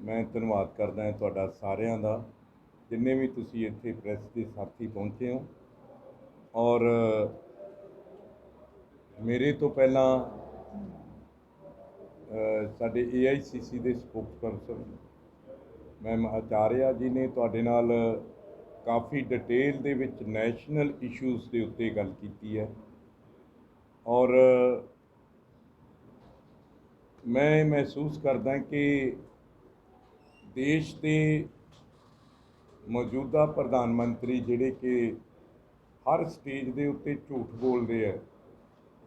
ਮੈਂ ਧੰਨਵਾਦ ਕਰਦਾ ਹਾਂ ਤੁਹਾਡਾ ਸਾਰਿਆਂ ਦਾ ਜਿੰਨੇ ਵੀ ਤੁਸੀਂ ਇੱਥੇ ਪ੍ਰੈਸ ਦੇ ਸਾਥੀ ਪਹੁੰਚੇ ਹੋ। ਔਰ ਮੇਰੇ ਤੋਂ ਪਹਿਲਾਂ ਅ, ਸਾਡੇ AICC ਦੇ ਸਪੋਕਸਪਰਸਨ ਮੈਮ ਆਚਾਰਿਆ ਜੀ ਨੇ ਤੁਹਾਡੇ ਨਾਲ ਕਾਫੀ ਡਿਟੇਲ ਦੇ ਵਿੱਚ ਨੈਸ਼ਨਲ ਇਸ਼ੂਜ਼ ਦੇ ਉੱਤੇ ਗੱਲ ਕੀਤੀ ਹੈ। ਔਰ ਮੈਂ ਮਹਿਸੂਸ ਕਰਦਾ ਕਿ ਦੇਸ਼ ਦੇ ਮੌਜੂਦਾ ਪ੍ਰਧਾਨ ਮੰਤਰੀ ਜਿਹੜੇ ਕਿ ਹਰ ਸਟੇਜ ਦੇ ਉੱਤੇ ਝੂਠ ਬੋਲਦੇ ਆ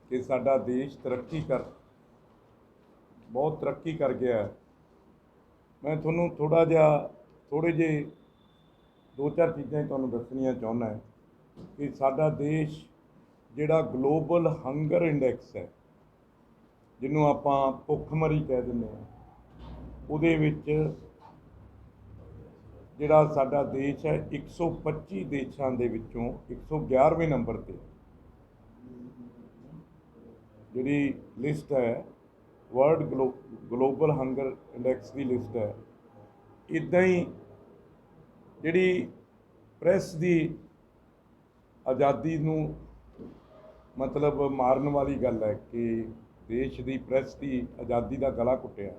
ਕਿ ਸਾਡਾ ਦੇਸ਼ ਤਰੱਕੀ ਕਰ, ਬਹੁਤ ਤਰੱਕੀ ਕਰ ਗਿਆ ਹੈ। ਮੈਂ ਤੁਹਾਨੂੰ ਥੋੜਾ ਜਿਹਾ ਥੋੜੇ ਜਿਹੇ ਦੋ ਚਾਰ ਚੀਜ਼ਾਂ ਤੁਹਾਨੂੰ ਦੱਸਣੀਆਂ ਚਾਹੁੰਦਾ ਕਿ ਸਾਡਾ ਦੇਸ਼ ਜਿਹੜਾ ਗਲੋਬਲ ਹੰਗਰ ਇੰਡੈਕਸ ਹੈ, ਜਿਹਨੂੰ ਆਪਾਂ ਭੁੱਖਮਰੀ ਕਹਿ ਦਿੰਦੇ ਹਾਂ, ਉਹਦੇ ਵਿੱਚ ਜਿਹੜਾ ਸਾਡਾ ਦੇਸ਼ ਹੈ 125 ਦੇਸ਼ਾਂ ਦੇ ਵਿੱਚੋਂ 111ਵੇਂ ਨੰਬਰ ਤੇ। ਜਿਹੜੀ ਲਿਸਟ ਹੈ ਵਰਲਡ ਗਲੋਬਲ ਹੰਗਰ ਇੰਡੈਕਸ ਦੀ ਲਿਸਟ ਹੈ ਇਦਾਂ ਹੀ ਜਿਹੜੀ ਪ੍ਰੈਸ ਦੀ ਆਜ਼ਾਦੀ ਨੂੰ ਮਤਲਬ ਮਾਰਨ ਵਾਲੀ ਗੱਲ ਹੈ ਕਿ ਦੇਸ਼ ਦੀ ਪ੍ਰੈਸ ਦੀ ਆਜ਼ਾਦੀ ਦਾ ਗਲਾ ਘੁੱਟਿਆ।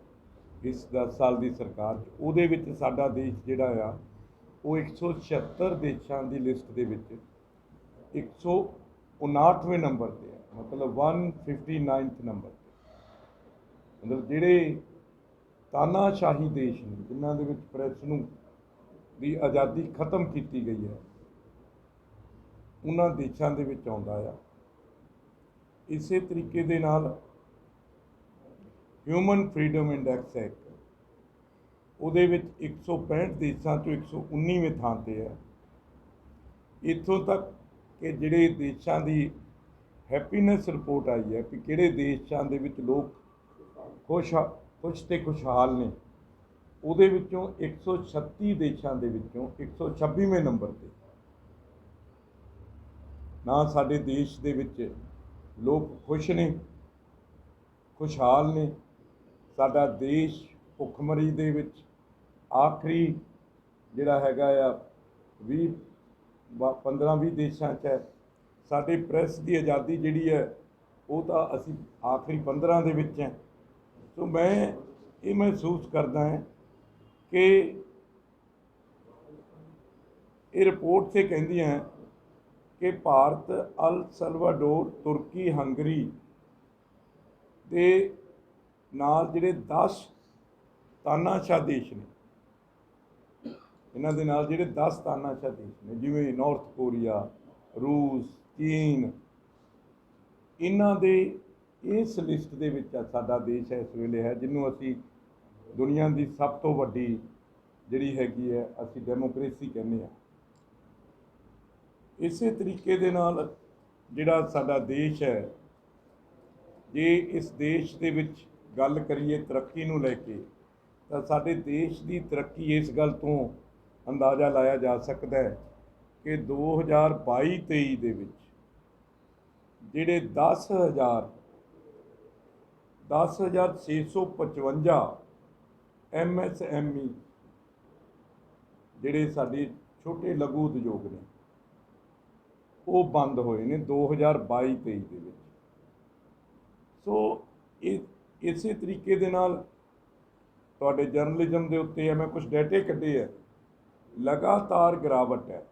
ਇਸ 10 ਸਾਲ ਦੀ ਸਰਕਾਰ 'ਚ। ਉਹਦੇ ਵਿੱਚ ਸਾਡਾ ਦੇਸ਼ ਜਿਹੜਾ ਆ, ਉਹ 176 ਦੇਸ਼ਾਂ ਦੀ ਲਿਸਟ ਦੇ ਵਿੱਚ 159ਵੇਂ ਨੰਬਰ ਤੇ ਹੈ ਮਤਲਬ 159th ਨੰਬਰ ਤੇ। ਮਤਲਬ ਜਿਹੜੇ ਤਾਨਾਸ਼ਾਹੀ ਦੇਸ਼ ਨੇ, ਜਿਨ੍ਹਾਂ ਦੇ ਵਿੱਚ ਪ੍ਰੈਸ ਨੂੰ ਦੀ ਆਜ਼ਾਦੀ ਖਤਮ ਕੀਤੀ ਗਈ ਹੈ, ਉਹਨਾਂ ਦੇਸ਼ਾਂ ਦੇ ਵਿੱਚ ਆਉਂਦਾ ਆ। ਇਸੇ ਤਰੀਕੇ ਦੇ ਨਾਲ ਹਿਊਮਨ ਫਰੀडम ਇੰਡੈਕਸ ਹੈ ਇੱਕ। ਉਹਦੇ ਵਿੱਚ 165 ਦੇਸ਼ਾਂ ਚੋਂ 119ਵੇਂ ਥਾਂ ਤੇ ਹੈ ਇੱਥੋਂ ਤੱਕ ਕਿ ਜਿਹੜੇ ਦੇਸ਼ਾਂ ਦੀ ਹੈਪੀਨੈਸ ਰਿਪੋਰਟ ਆਈ ਹੈ ਕਿ ਕਿਹੜੇ ਦੇਸ਼ਾਂ ਦੇ ਵਿੱਚ ਲੋਕ ਖੁਸ਼ ਖੁਸ਼ ਤੇ ਖੁਸ਼ਹਾਲ ਨੇ, ਉਹਦੇ ਵਿੱਚੋਂ 136 ਦੇਸ਼ਾਂ ਦੇ ਵਿੱਚੋਂ 126ਵੇਂ ਨੰਬਰ ਤੇ ਨਾ ਸਾਡੇ ਦੇਸ਼ ਦੇ ਵਿੱਚ ਲੋਕ ਖੁਸ਼ ਨੇ, ਖੁਸ਼ਹਾਲ ਨੇ ਸਾਡਾ ਦੇਸ਼ ਭੁੱਖਮਰੀ ਦੇ ਵਿੱਚ ਆਖਰੀ ਜਿਹੜਾ ਹੈਗਾ ਆ 20 15 20 ਦੇਸ਼ਾਂ 'ਚ ਹੈ। ਸਾਡੇ ਪ੍ਰੈਸ ਦੀ ਆਜ਼ਾਦੀ ਜਿਹੜੀ ਹੈ, ਉਹ ਤਾਂ ਅਸੀਂ ਆਖਰੀ 15 ਦੇ ਵਿੱਚ ਹੈ। ਸੋ ਮੈਂ ਇਹ ਮਹਿਸੂਸ ਕਰਦਾ ਹਾਂ ਕਿ ਇਹ ਰਿਪੋਰਟ ਤੇ ਕਹਿੰਦੀ ਹੈ ਕਿ ਭਾਰਤ ਅਲ ਸਲਵਾਡੋਰ ਤੁਰਕੀ, ਹੰਗਰੀ ਦੇ ਨਾਲ ਜਿਹੜੇ 10 ਤਾਨਾਸ਼ਾਹ ਦੇਸ਼ ਨੇ, ਇਹਨਾਂ ਦੇ ਨਾਲ ਜਿਹੜੇ 10 ਤਾਨਾਸ਼ਾਹ ਦੇਸ਼ ਨੇ, ਜਿਵੇਂ ਨਾਰਥ ਕੋਰੀਆ ਰੂਸ ਚੀਨ ਇਹਨਾਂ ਦੇ ਇਸ ਲਿਸਟ ਦੇ ਵਿੱਚ ਸਾਡਾ ਦੇਸ਼ ਇਸ ਵੇਲੇ ਹੈ, ਜਿਹਨੂੰ ਅਸੀਂ ਦੁਨੀਆ ਦੀ ਸਭ ਤੋਂ ਵੱਡੀ ਜਿਹੜੀ ਹੈਗੀ ਹੈ, ਅਸੀਂ ਡੈਮੋਕ੍ਰੇਸੀ ਕਹਿੰਦੇ ਆ ਇਸੇ ਤਰੀਕੇ ਦੇ ਨਾਲ ਜਿਹੜਾ ਸਾਡਾ ਦੇਸ਼ ਹੈ, ਜੇ ਇਸ ਦੇਸ਼ ਦੇ ਵਿੱਚ ਗੱਲ ਕਰੀਏ ਤਰੱਕੀ ਨੂੰ ਲੈ ਕੇ, ਤਾਂ ਸਾਡੇ ਦੇਸ਼ ਦੀ ਤਰੱਕੀ ਇਸ ਗੱਲ ਤੋਂ ਅੰਦਾਜ਼ਾ ਲਾਇਆ ਜਾ ਸਕਦਾ ਹੈ ਕਿ 2022-23 ਦੇ ਵਿੱਚ ਜਿਹੜੇ 10000 10655 ਐਮਐਸਐਮਈ ਜਿਹੜੇ ਸਾਡੇ ਛੋਟੇ ਲਘੂ ਉਦਯੋਗ ਨੇ, ਉਹ ਬੰਦ ਹੋਏ ਨੇ 2022-23 ਦੇ ਵਿੱਚ। ਸੋ ਇਹ ਇਸੇ ਤਰੀਕੇ ਦੇ ਨਾਲ ਤੁਹਾਡੇ ਜਰਨਲਿਜ਼ਮ ਦੇ ਉੱਤੇ ਮੈਂ ਕੁਝ ਡਾਟੇ ਕੱਢੇ ਹੈ ਲਗਾਤਾਰ ਗਿਰਾਵਟ ਹੈ।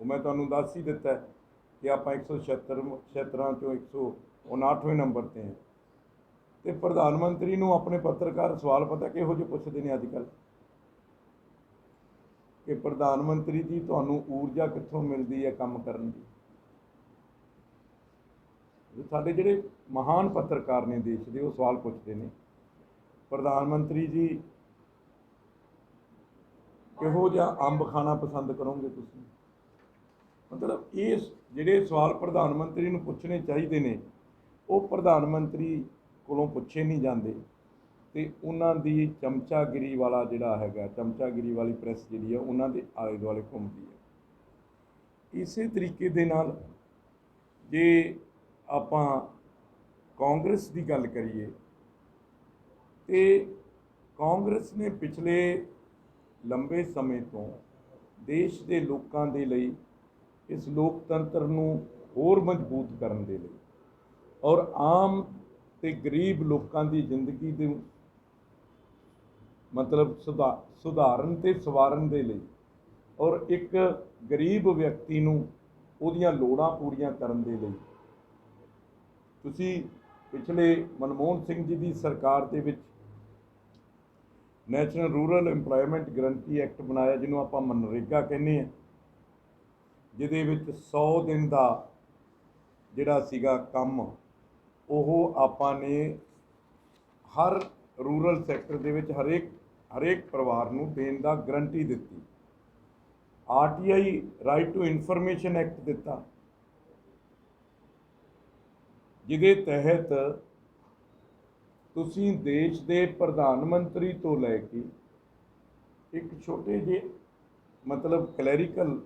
ਉਹ ਮੈਂ ਤੁਹਾਨੂੰ ਦੱਸ ਹੀ ਦਿੱਤਾ ਕਿ ਆਪਾਂ 176 76 ਚੋਂ 159ਵੇਂ ਨੰਬਰ ਤੇ ਹਾਂ। ਤੇ ਪ੍ਰਧਾਨ ਮੰਤਰੀ ਨੂੰ ਆਪਣੇ ਪੱਤਰਕਾਰ ਸਵਾਲ ਪਤਾ ਕਿਹੋ ਜਿਹੇ ਪੁੱਛਦੇ ਨੇ ਅੱਜ ਕੱਲ੍ਹ ਕਿ ਪ੍ਰਧਾਨ ਮੰਤਰੀ ਜੀ, ਤੁਹਾਨੂੰ ਊਰਜਾ ਕਿੱਥੋਂ ਮਿਲਦੀ ਹੈ ਕੰਮ ਕਰਨ ਦੀ? ਸਾਡੇ ਜਿਹੜੇ ਮਹਾਨ ਪੱਤਰਕਾਰ ਨੇ ਦੇਸ਼ ਦੇ, ਉਹ ਸਵਾਲ ਪੁੱਛਦੇ ਨੇ। ਪ੍ਰਧਾਨ ਮੰਤਰੀ ਜੀ, ਕਿਹੋ ਜਿਹਾ ਅੰਬ ਖਾਣਾ ਪਸੰਦ ਕਰੋਗੇ ਤੁਸੀਂ? ਮਤਲਬ ਇਹ ਜਿਹੜੇ ਸਵਾਲ ਪ੍ਰਧਾਨ ਮੰਤਰੀ ਨੂੰ ਪੁੱਛਣੇ ਚਾਹੀਦੇ ਨੇ, ਉਹ ਪ੍ਰਧਾਨ ਮੰਤਰੀ ਕੋਲੋਂ ਪੁੱਛੇ ਨਹੀਂ ਜਾਂਦੇ। ਤੇ ਉਹਨਾਂ ਦੀ ਚਮਚਾਗਿਰੀ ਵਾਲਾ ਜਿਹੜਾ ਹੈਗਾ, ਚਮਚਾਗਿਰੀ ਵਾਲੀ ਪ੍ਰੈਸ ਜਿਹੜੀ ਆ, ਉਹਨਾਂ ਦੇ ਆਲੇ ਦੁਆਲੇ ਘੁੰਮਦੀ ਹੈ ਇਸੇ ਤਰੀਕੇ ਦੇ ਨਾਲ ਜੇ ਆਪਾਂ ਕਾਂਗਰਸ ਦੀ ਗੱਲ ਕਰੀਏ ਤੇ ਕਾਂਗਰਸ ਨੇ ਪਿਛਲੇ ਲੰਬੇ ਸਮੇਂ ਤੋਂ ਦੇਸ਼ ਦੇ ਲੋਕਾਂ ਦੇ ਲਈ ਇਸ ਲੋਕਤੰਤਰ ਨੂੰ ਹੋਰ ਮਜ਼ਬੂਤ ਕਰਨ ਦੇ ਲਈ ਔਰ ਆਮ ਤੇ ਗਰੀਬ ਲੋਕਾਂ ਦੀ ਜ਼ਿੰਦਗੀ ਦੇ ਮਤਲਬ ਸੁਧਾ- ਸੁਧਾਰਨ ਤੇ ਸਵਾਰਨ ਦੇ ਲਈ ਔਰ ਇੱਕ ਗਰੀਬ ਵਿਅਕਤੀ ਨੂੰ ਉਹਦੀਆਂ ਲੋੜਾਂ ਪੂਰੀਆਂ ਕਰਨ ਦੇ ਲਈ ਤੁਸੀਂ ਪਿਛਲੇ ਮਨਮੋਹਨ ਸਿੰਘ ਜੀ ਦੀ ਸਰਕਾਰ ਦੇ ਵਿੱਚ national rural employment guarantee act ਬਣਾਇਆ, ਜਿਹਨੂੰ ਆਪਾਂ ਮਨਰੇਗਾ ਕਹਿੰਦੇ ਆ ਜਿਹਦੇ ਵਿੱਚ 100 ਦਿਨ ਦਾ ਜਿਹੜਾ ਸੀਗਾ ਕੰਮ, ਉਹ ਆਪਾਂ ਨੇ ਹਰ ਰੂਰਲ ਸੈਕਟਰ ਦੇ ਵਿੱਚ ਹਰੇਕ ਹਰੇਕ ਪਰਿਵਾਰ ਨੂੰ ਦੇਣ ਦਾ ਗਰੰਟੀ ਦਿੱਤੀ। RTI right to information act ਦਿੱਤਾ। ਜਿਹਦੇ ਤਹਿਤ ਤੁਸੀਂ ਦੇਸ਼ ਦੇ ਪ੍ਰਧਾਨ ਮੰਤਰੀ ਤੋਂ ਲੈ ਕੇ ਇੱਕ ਛੋਟੇ ਜਿਹੇ, ਮਤਲਬ ਕਲੈਰੀਕਲ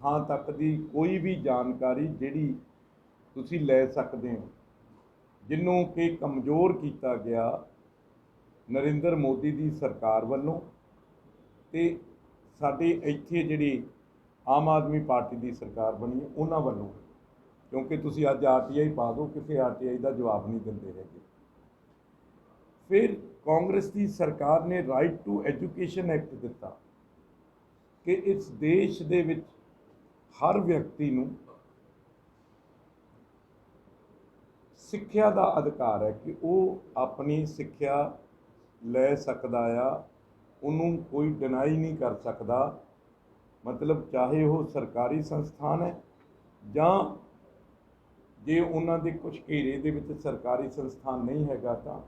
ਥਾਂ ਤੱਕ ਦੀ ਕੋਈ ਵੀ ਜਾਣਕਾਰੀ ਜਿਹੜੀ ਤੁਸੀਂ ਲੈ ਸਕਦੇ ਹੋ, ਜਿਹਨੂੰ ਕਿ ਕਮਜ਼ੋਰ ਕੀਤਾ ਗਿਆ ਨਰਿੰਦਰ ਮੋਦੀ ਦੀ ਸਰਕਾਰ ਵੱਲੋਂ ਤੇ ਸਾਡੇ ਇੱਥੇ ਜਿਹੜੀ ਆਮ ਆਦਮੀ ਪਾਰਟੀ ਦੀ ਸਰਕਾਰ ਬਣੀ ਉਹਨਾਂ ਵੱਲੋਂ। ਕਿਉਂਕਿ ਤੁਸੀਂ ਅੱਜ ਆਰਟੀਆਈ ਪਾ ਦਿਓ, ਕਿਸੇ ਆਰਟੀਆਈ ਦਾ ਜਵਾਬ ਨਹੀਂ ਦਿੰਦੇ ਹੈਗੇ। ਫਿਰ ਕਾਂਗਰਸ ਦੀ ਸਰਕਾਰ ਨੇ ਰਾਈਟ ਟੂ ਐਜੂਕੇਸ਼ਨ ਐਕਟ ਦਿੱਤਾ ਕਿ ਇਸ ਦੇਸ਼ ਦੇ ਵਿੱਚ ਹਰ ਵਿਅਕਤੀ ਨੂੰ ਸਿੱਖਿਆ ਦਾ ਅਧਿਕਾਰ ਹੈ ਕਿ ਉਹ ਆਪਣੀ ਸਿੱਖਿਆ ਲੈ ਸਕਦਾ ਆ, ਉਹਨੂੰ ਕੋਈ ਡਿਨਾਈ ਨਹੀਂ ਕਰ ਸਕਦਾ। ਮਤਲਬ ਚਾਹੇ ਉਹ ਸਰਕਾਰੀ ਸੰਸਥਾਨ ਹੈ ਜਾਂ ਜੇ ਉਹਨਾਂ ਦੇ ਕੁਝ ਘੇਰੇ ਦੇ ਵਿੱਚ ਸਰਕਾਰੀ ਸੰਸਥਾਨ ਨਹੀਂ ਹੈਗਾ ਤਾਂ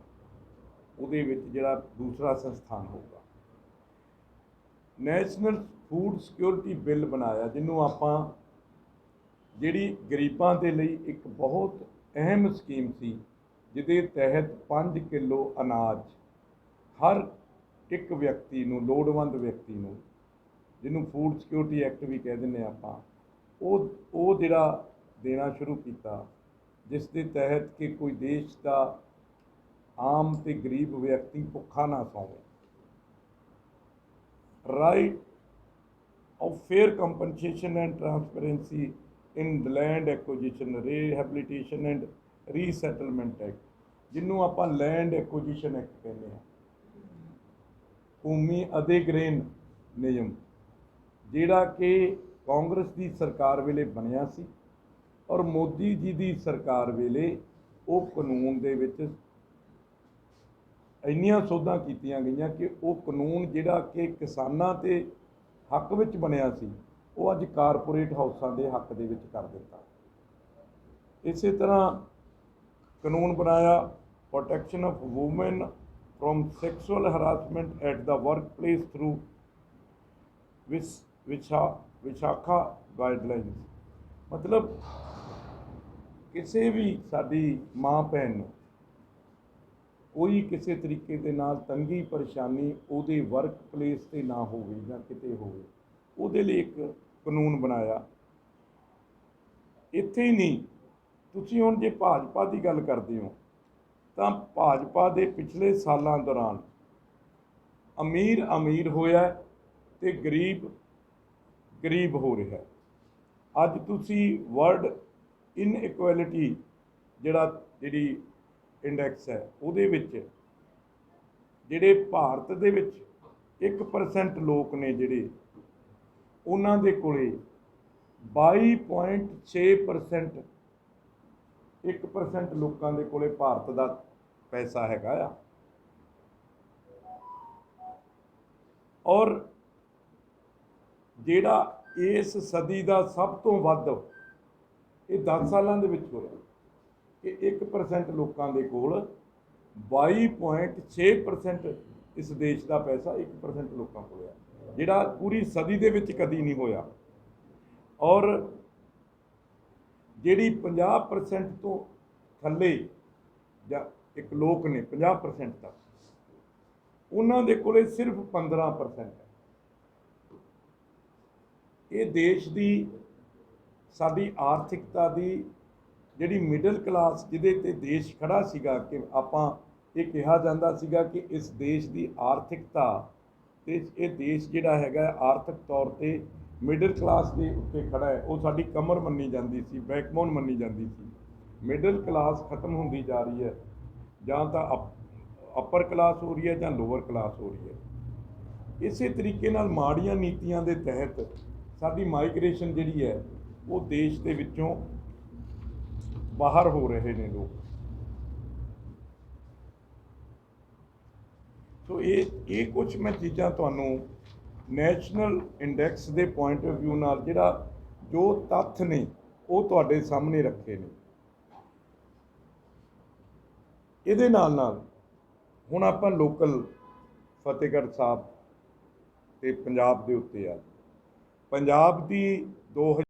ਉਹਦੇ ਵਿੱਚ ਜਿਹੜਾ ਦੂਸਰਾ ਸੰਸਥਾਨ ਹੋਊਗਾ। ਨੈਸ਼ਨਲ ਫੂਡ ਸਿਕਿਉਰਿਟੀ ਬਿੱਲ ਬਣਾਇਆ, ਜਿਹਨੂੰ ਆਪਾਂ ਜਿਹੜੀ ਗਰੀਬਾਂ ਦੇ ਲਈ ਇੱਕ ਬਹੁਤ ਅਹਿਮ ਸਕੀਮ ਸੀ, ਜਿਹਦੇ ਤਹਿਤ 5 ਕਿਲੋ ਅਨਾਜ ਹਰ ਇੱਕ ਵਿਅਕਤੀ ਨੂੰ, ਲੋੜਵੰਦ ਵਿਅਕਤੀ ਨੂੰ, ਜਿਹਨੂੰ ਫੂਡ ਸਿਕਿਉਰਿਟੀ ਐਕਟ ਵੀ ਕਹਿ ਦਿੰਦੇ ਆਪਾਂ, ਉਹ ਉਹ ਜਿਹੜਾ ਦੇਣਾ ਸ਼ੁਰੂ ਕੀਤਾ ਜਿਸ ਦੇ ਤਹਿਤ ਕਿ ਕੋਈ ਦੇਸ਼ ਦਾ ਆਮ ਤੇ ਗਰੀਬ ਵਿਅਕਤੀ ਭੁੱਖਾ ਨਾ ਸੌਵੇ। Right of fair compensation and transparency in the land acquisition, rehabilitation and resettlement act ਜਿਹਨੂੰ ਆਪਾਂ ਲੈਂਡ ਐਕੁਜੀਸ਼ਨ ਐਕਟ ਕਹਿੰਦੇ ਆ ਭੂਮੀ ਅਧਿਗ੍ਰਹਿਣ ਨਿਯਮ ਜਿਹੜਾ ਕਿ ਕਾਂਗਰਸ ਦੀ ਸਰਕਾਰ ਵੇਲੇ ਬਣਿਆ ਸੀ। ਔਰ ਮੋਦੀ ਜੀ ਦੀ ਸਰਕਾਰ ਵੇਲੇ ਉਹ ਕਾਨੂੰਨ ਦੇ ਵਿੱਚ ਇੰਨੀਆਂ ਸੋਧਾਂ ਕੀਤੀਆਂ ਗਈਆਂ ਕਿ ਉਹ ਕਾਨੂੰਨ ਜਿਹੜਾ ਕਿ ਕਿਸਾਨਾਂ ਤੇ ਹੱਕ ਵਿੱਚ ਬਣਿਆ ਸੀ ਉਹ ਅੱਜ ਕਾਰਪੋਰੇਟ ਹਾਊਸਾਂ ਦੇ ਹੱਕ ਦੇ ਵਿੱਚ ਕਰ ਦਿੱਤਾ ਇਸੇ ਤਰ੍ਹਾਂ ਕਾਨੂੰਨ ਬਣਾਇਆ protection of women from sexual harassment at the workplace through ਵਿਸ ਵਿਸ਼ਾ ਵਿਸ਼ਾਖਾ ਗਾਈਡਲਾਈਨਸ ਮਤਲਬ ਕਿਸੇ ਵੀ ਸਾਡੀ ਮਾਂ ਭੈਣ ਨੂੰ ਕੋਈ ਕਿਸੇ ਤਰੀਕੇ ਦੇ ਨਾਲ ਤੰਗੀ ਪਰੇਸ਼ਾਨੀ ਉਹਦੇ ਵਰਕ ਪਲੇਸ ਤੇ ਨਾ ਹੋਵੇ ਜਾਂ ਕਿਤੇ ਹੋਵੇ, ਉਹਦੇ ਲਈ ਇੱਕ ਕਾਨੂੰਨ ਬਣਾਇਆ। ਇੱਥੇ ਹੀ ਨਹੀਂ, ਤੁਸੀਂ ਹੁਣ ਜੇ ਭਾਜਪਾ ਦੀ ਗੱਲ ਕਰਦੇ ਹੋ, ਤਾਂ ਭਾਜਪਾ ਦੇ ਪਿਛਲੇ ਸਾਲਾਂ ਦੌਰਾਨ ਅਮੀਰ ਅਮੀਰ ਹੋਇਆ ਹੈ ਤੇ ਗਰੀਬ ਗਰੀਬ ਹੋ ਰਿਹਾ। ਅੱਜ ਤੁਸੀਂ ਵਰਲਡ ਇਨਇਕੁਐਲਿਟੀ ਜਿਹੜਾ ਜਿਹੜੀ ਇੰਡੈਕਸ ਹੈ, ਉਹਦੇ ਵਿੱਚ ਜਿਹੜੇ ਭਾਰਤ ਦੇ ਵਿੱਚ 1% ਲੋਕ ਨੇ ਜਿਹੜੇ, ਉਹਨਾਂ ਦੇ ਕੋਲੇ 22.6% 1% ਲੋਕਾਂ ਦੇ ਕੋਲੇ ਭਾਰਤ ਦਾ ਪੈਸਾ ਹੈਗਾ ਆ। ਔਰ ਜਿਹੜਾ ਇਸ ਸਦੀ ਦਾ ਸਭ ਤੋਂ ਵੱਧ ਇਹ 10 ਸਾਲਾਂ ਦੇ ਵਿੱਚ ਹੋਇਆ ਕਿ 1% ਲੋਕਾਂ ਦੇ ਕੋਲ 22.6% ਇਸ ਦੇਸ਼ ਦਾ ਪੈਸਾ 1% ਲੋਕਾਂ ਕੋਲ ਹੈ ਜਿਹੜਾ ਪੂਰੀ ਸਦੀ ਦੇ ਵਿੱਚ ਕਦੀ ਨਹੀਂ ਹੋਇਆ। ਔਰ ਜਿਹੜੀ 50% ਤੋਂ ਥੱਲੇ ਜਾਂ ਇੱਕ ਲੋਕ ਨੇ 50% ਤੱਕ, ਉਹਨਾਂ ਦੇ ਕੋਲੇ ਸਿਰਫ 15% ਹੈ। ਇਹ ਦੇਸ਼ ਦੀ ਸਾਡੀ ਆਰਥਿਕਤਾ ਦੀ ਜਿਹੜੀ ਮਿਡਲ ਕਲਾਸ ਜਿਹਦੇ ਤੇ ਦੇਸ਼ ਖੜਾ ਸੀਗਾ ਕਿ ਆਪਾਂ ਇਹ ਕਿਹਾ ਜਾਂਦਾ ਸੀਗਾ ਕਿ ਇਸ ਦੇਸ਼ ਦੀ ਆਰਥਿਕਤਾ ਤੇ ਇਹ ਦੇਸ਼ ਜਿਹੜਾ ਹੈਗਾ ਆਰਥਿਕ ਤੌਰ ਤੇ ਮਿਡਲ ਕਲਾਸ ਦੇ ਉੱਤੇ ਖੜਾ ਹੈ, ਉਹ ਸਾਡੀ ਕਮਰ ਮੰਨੀ ਜਾਂਦੀ ਸੀ ਬੈਕਬੋਨ ਮੰਨੀ ਜਾਂਦੀ ਸੀ। ਮਿਡਲ ਕਲਾਸ ਖਤਮ ਹੁੰਦੀ ਜਾ ਰਹੀ ਹੈ, ਜਾਂ ਤਾਂ ਅਪਰ ਕਲਾਸ ਹੋ ਰਹੀ ਹੈ ਜਾਂ ਲੋਅਰ ਕਲਾਸ ਹੋ ਰਹੀ ਹੈ। ਇਸੇ ਤਰੀਕੇ ਨਾਲ ਮਾੜੀਆਂ ਨੀਤੀਆਂ ਦੇ ਤਹਿਤ ਸਾਡੀ ਮਾਈਗ੍ਰੇਸ਼ਨ ਜਿਹੜੀ ਹੈ ਉਹ ਦੇਸ਼ ਦੇ ਵਿੱਚੋਂ ਬਾਹਰ ਹੋ ਰਹੇ ਨੇ ਲੋਕ। ਸੋ ਇਹ ਇਹ ਕੁਝ ਮੈਂ ਚੀਜ਼ਾਂ ਤੁਹਾਨੂੰ ਨੈਸ਼ਨਲ ਇੰਡੈਕਸ ਦੇ ਪੁਆਇੰਟ ਆਫ View ਨਾਲ ਜਿਹੜਾ ਜੋ ਤੱਥ ਨੇ, ਉਹ ਤੁਹਾਡੇ ਸਾਹਮਣੇ ਰੱਖੇ ਨੇ। ਇਹਦੇ ਨਾਲ ਨਾਲ ਹੁਣ ਆਪਾਂ ਲੋਕਲ ਫਤਿਹਗੜ੍ਹ ਸਾਹਿਬ ਤੇ ਪੰਜਾਬ ਦੇ ਉੱਤੇ ਆ। ਪੰਜਾਬ ਦੀ 2000